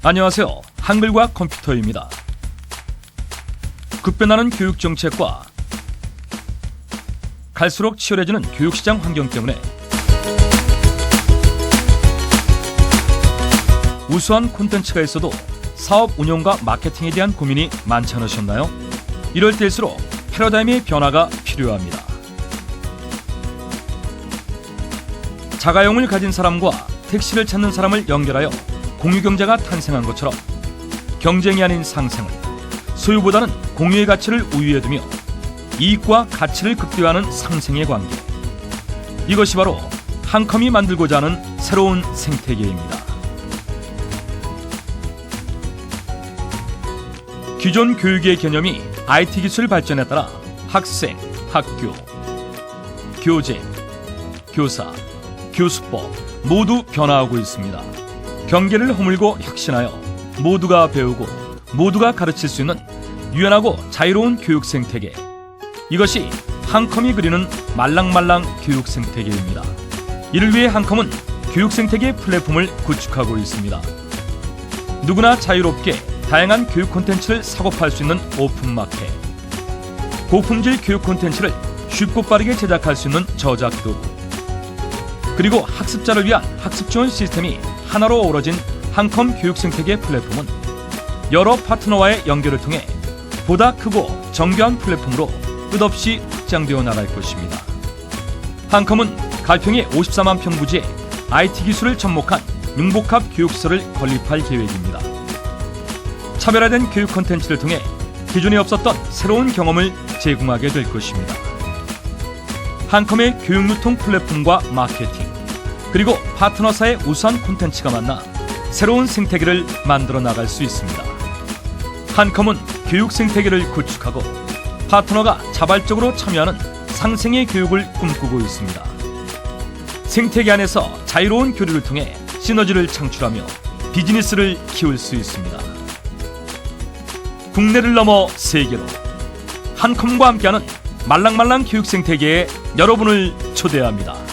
안녕하세요. 한글과 컴퓨터입니다. 급변하는 교육 정책과 갈수록 치열해지는 교육시장 환경 때문에 우수한 콘텐츠가 있어도 사업 운영과 마케팅에 대한 고민이 많지 않으셨나요? 이럴 때일수록 패러다임의 변화가 필요합니다. 자가용을 가진 사람과 택시를 찾는 사람을 연결하여 공유 경제가 탄생한 것처럼 경쟁이 아닌 상생을 소유보다는 공유의 가치를 우위에 두며 이익과 가치를 극대화하는 상생의 관계 이것이 바로 한컴이 만들고자 하는 새로운 생태계입니다. 기존 교육의 개념이 IT 기술 발전에 따라 학생, 학교, 교재, 교사, 교수법 모두 변화하고 있습니다. 경계를 허물고 혁신하여 모두가 배우고 모두가 가르칠 수 있는 유연하고 자유로운 교육 생태계. 이것이 한컴이 그리는 말랑말랑 교육 생태계입니다. 이를 위해 한컴은 교육 생태계 플랫폼을 구축하고 있습니다. 누구나 자유롭게 다양한 교육 콘텐츠를 사고 팔 수 있는 오픈 마켓. 고품질 교육 콘텐츠를 쉽고 빠르게 제작할 수 있는 저작 도구. 그리고 학습자를 위한 학습 지원 시스템이 하나로 어우러진 한컴 교육 생태계 플랫폼은 여러 파트너와의 연결을 통해 보다 크고 정교한 플랫폼으로 끝없이 확장되어 나갈 것입니다. 한컴은 갈평의 54만 평 부지에 IT 기술을 접목한 융복합 교육시설을 건립할 계획입니다. 차별화된 교육 콘텐츠를 통해 기존에 없었던 새로운 경험을 제공하게 될 것입니다. 한컴의 교육 유통 플랫폼과 마케팅 그리고 파트너사의 우수한 콘텐츠가 만나 새로운 생태계를 만들어 나갈 수 있습니다. 한컴은 교육 생태계를 구축하고 파트너가 자발적으로 참여하는 상생의 교육을 꿈꾸고 있습니다. 생태계 안에서 자유로운 교류를 통해 시너지를 창출하며 비즈니스를 키울 수 있습니다. 국내를 넘어 세계로 한컴과 함께하는 말랑말랑 교육 생태계에 여러분을 초대합니다.